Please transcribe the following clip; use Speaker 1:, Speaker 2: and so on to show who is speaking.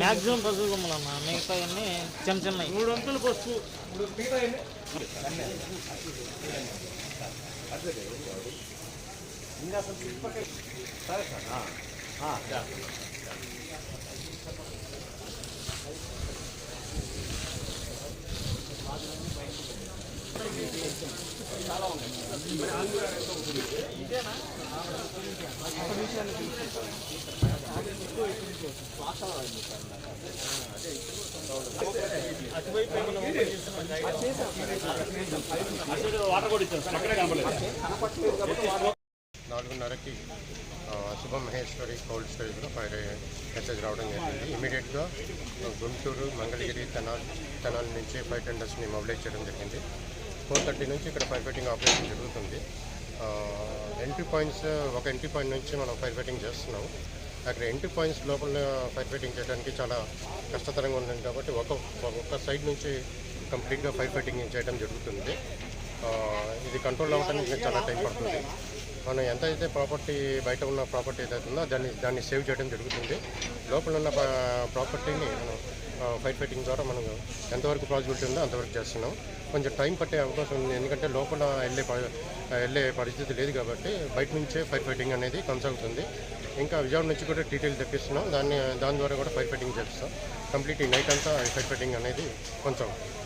Speaker 1: Maximum పసుపు కొమ్మలు మిగతా అన్ని చిన్న చిన్న మూడు వంతులు పసుపు.
Speaker 2: నాలుగున్నరకి శుభం మహేశ్వరి కోల్డ్ స్టోరేజ్లో ఫైర్ మెసేజ్ రావడం జరిగింది. ఇమీడియట్గా గుంటూరు మంగళగిరి తెనాల్ తెనాల్ నుంచి ఫైర్ టెండర్స్ని మొబిలైజ్ చేయడం జరిగింది. ఫోర్ థర్టీ నుంచి ఇక్కడ ఫైర్ ఫైటింగ్ ఆపరేషన్ జరుగుతుంది. ఎంట్రీ పాయింట్స్ ఒక ఎంట్రీ పాయింట్ నుంచి మనం ఫైర్ ఫైటింగ్ చేస్తున్నాం. అక్కడ ఎంట్రీ పాయింట్స్ లోపల ఫైర్ ఫైటింగ్ చేయడానికి చాలా కష్టతరంగా ఉంది కాబట్టి ఒక ఒక్క సైడ్ నుంచి కంప్లీట్గా ఫైర్ ఫైటింగ్ చేయడం జరుగుతుంది. ఇది కంట్రోల్ అవ్వడానికి చాలా టైం పడుతుంది. మనం ఎంత అయితే ప్రాపర్టీ బయట ఉన్న ప్రాపర్టీ ఏదైతుందో దాన్ని దాన్ని సేవ్ చేయడం జరుగుతుంది. లోపల ఉన్న ప్రాపర్టీని మనం ఫైట్ ఫైటింగ్ ద్వారా మనం ఎంతవరకు పాజిబిలిటీ ఉందో అంతవరకు చేస్తున్నాం. కొంచెం టైం పట్టే అవకాశం ఉంది. ఎందుకంటే లోపల వెళ్ళే వెళ్ళే పరిస్థితి లేదు కాబట్టి బయట నుంచే ఫైర్ ఫైటింగ్ అనేది కొనసాగుతుంది. ఇంకా విజయవాడ నుంచి కూడా డీటెయిల్ తెప్పిస్తున్నాం. దాన్ని దాని ద్వారా కూడా ఫైర్ ఫైటింగ్ చేస్తాం. కంప్లీట్ ఈ నైట్ అంతా ఫైర్ ఫైటింగ్ అనేది కొనసాగుతుంది.